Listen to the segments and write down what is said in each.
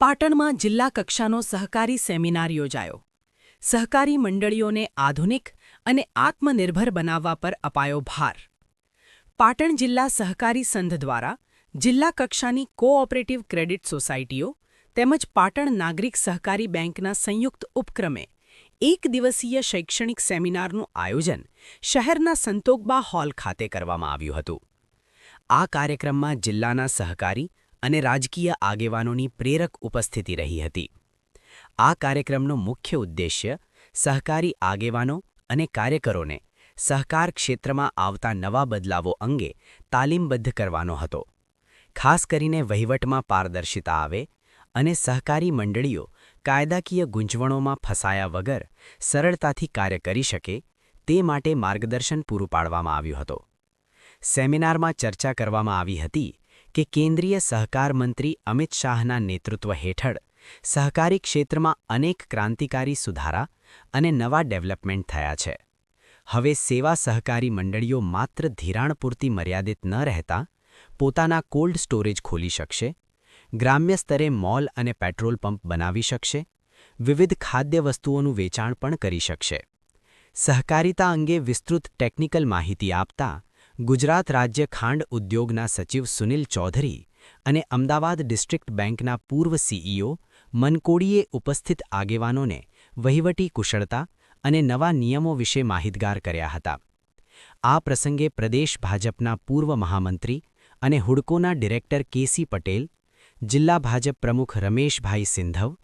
પાટણમાં જિલ્લા કક્ષાનો સહકારી સેમિનાર યોજાયો. સહકારી મંડળીઓને આધુનિક અને આત્મનિર્ભર બનાવવા પર અપાયો ભાર. પાટણ જિલ્લા સહકારી સંઘ દ્વારા જિલ્લા કક્ષાની કોઓપરેટિવ ક્રેડિટ સોસાયટીઓ તેમજ પાટણ નાગરિક સહકારી બેંકના સંયુક્ત ઉપક્રમે એક દિવસીય શૈક્ષણિક સેમિનારનું આયોજન શહેરના સંતોકબા હોલ ખાતે કરવામાં આવ્યું હતું. આ કાર્યક્રમમાં જિલ્લાના સહકારી અને રાજકીય આગેવાનોની પ્રેરક ઉપસ્થિતિ રહી હતી. આ કાર્યક્રમનો મુખ્ય ઉદ્દેશ્ય સહકારી આગેવાનો અને કાર્યકરોને સહકાર ક્ષેત્રમાં આવતા નવા બદલાવો અંગે તાલીમબદ્ધ કરવાનો હતો. ખાસ કરીને વહીવટમાં પારદર્શિતા આવે અને સહકારી મંડળીઓ કાયદાકીય ગૂંચવણોમાં ફસાયા વગર સરળતાથી કાર્ય કરી શકે તે માટે માર્ગદર્શન પૂરું પાડવામાં આવ્યું હતું. સેમિનારમાં ચર્ચા કરવામાં આવી હતી કે કેન્દ્રીય સહકાર મંત્રી અમિત શાહના નેતૃત્વ હેઠળ સહકારી ક્ષેત્રમાં અનેક ક્રાંતિકારી સુધારા અને નવા ડેવલપમેન્ટ થયા છે. હવે સેવા સહકારી મંડળીઓ માત્ર ધિરાણ પૂરતી મર્યાદિત ન રહેતા, પોતાના કોલ્ડ સ્ટોરેજ ખોલી શકશે, ગ્રામ્ય સ્તરે મોલ અને પેટ્રોલ પંપ બનાવી શકશે, વિવિધ ખાદ્ય વસ્તુઓનું વેચાણ પણ કરી શકશે. સહકારિતા અંગે વિસ્તૃત ટેકનિકલ માહિતી આપતા ગુજરાત રાજ્ય ખાંડ ઉદ્યોગના સચિવ સુનિલ ચૌધરી અને અમદાવાદ ડિસ્ટ્રિક્ટ બેંકના પૂર્વ સીઈઓ મનકોડીએ ઉપસ્થિત આગેવાનોને વહીવટી કુશળતા અને નવા નિયમો વિશે માહિતગાર કર્યા હતા. આ પ્રસંગે પ્રદેશ ભાજપના પૂર્વ મહામંત્રી અને હુડકોના ડિરેક્ટર કેસી પટેલ, જિલ્લા ભાજપ પ્રમુખ રમેશભાઈ સિંધવ,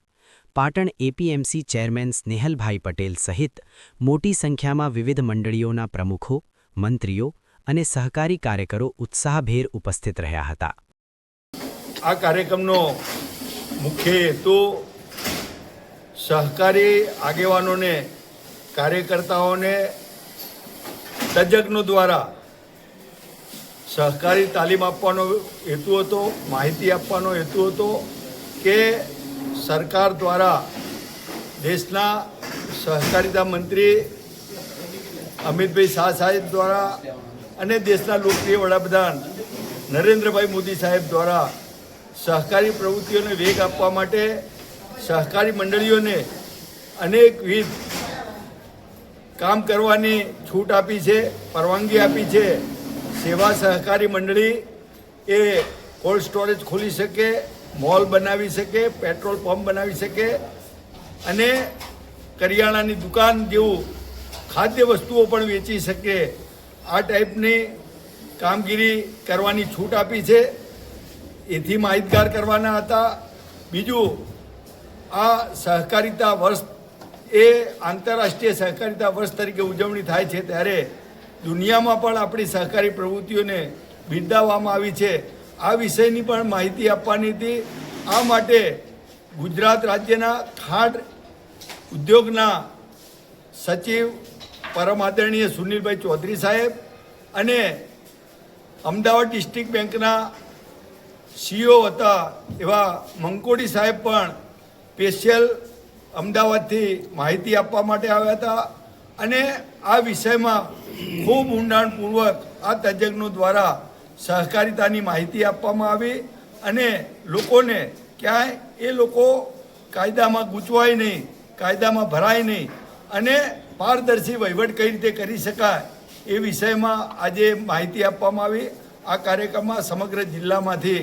પાટણ એપીએમસી ચેરમેન સ્નેહલભાઈ પટેલ સહિત મોટી સંખ્યામાં વિવિધ મંડળીઓના પ્રમુખો, મંત્રીઓ અને સહકારી કાર્યકરો ઉત્સાહભેર ઉપસ્થિત રહ્યા હતા. આ કાર્યક્રમનો મુખ્ય હેતુ સહકારી આગેવાનોને, કાર્યકર્તાઓને તજજ્ઞો દ્વારા સહકારી તાલીમ આપવાનો હેતુ હતો, માહિતી આપવાનો હેતુ હતો કે સરકાર દ્વારા દેશના સહકારિતા મંત્રી અમિતભાઈ શાહ સાહેબ દ્વારા અને દેશના લોકપ્રિય વડાપ્રધાન નરેન્દ્રભાઈ મોદી સાહેબ દ્વારા સહકારી પ્રવૃત્તિઓને વેગ આપવા માટે સહકારી મંડળીઓને અનેકવિધ કામ કરવાની છૂટ આપી છે, પરવાનગી આપી છે. સેવા સહકારી મંડળી એ કોલ્ડ સ્ટોરેજ ખોલી શકે, મોલ બનાવી શકે, પેટ્રોલ પંપ બનાવી શકે અને કરિયાણાની દુકાન જેવું ખાદ્ય વસ્તુઓ પણ વેચી શકે. આ ટાઈપની કામગીરી કરવાની છૂટ આપી છે. એથી માહિતગાર કરવાના હતા. બીજું, આ સહકારિતા વર્ષ એ આંતરરાષ્ટ્રીય સહકારિતા વર્ષ તરીકે ઉજવણી થાય છે ત્યારે દુનિયામાં પણ આપણી સહકારી પ્રવૃત્તિઓને બિરદાવવામાં આવી છે. આ વિષયની પણ માહિતી આપવાની હતી. આ માટે ગુજરાત રાજ્યના ખાંડ ઉદ્યોગના સચિવ પરમ આદરણીય સુનિલભાઈ ચૌધરી સાહેબ અને અમદાવાદ ડિસ્ટ્રિક્ટ બેંકના સીઓ હતા એવા મંકોડી સાહેબ પણ સ્પેશિયલ અમદાવાદથી માહિતી આપવા માટે આવ્યા હતા. અને આ વિષયમાં ખૂબ ઊંડાણપૂર્વક આ તજજ્ઞો દ્વારા સહકારિતાની માહિતી આપવામાં આવી અને લોકોને ક્યાંય એ લોકો કાયદામાં ગૂંચવાય નહીં, કાયદામાં ભરાય નહીં અને પારદર્શી વહીવટ કઈ રીતે કરી શકાય એ વિષયમાં આજે માહિતી આપવામાં આવી. આ કાર્યક્રમમાં સમગ્ર જિલ્લામાંથી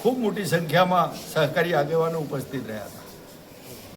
ખૂબ મોટી સંખ્યામાં સહકારી આગેવાનો ઉપસ્થિત રહ્યા હતા.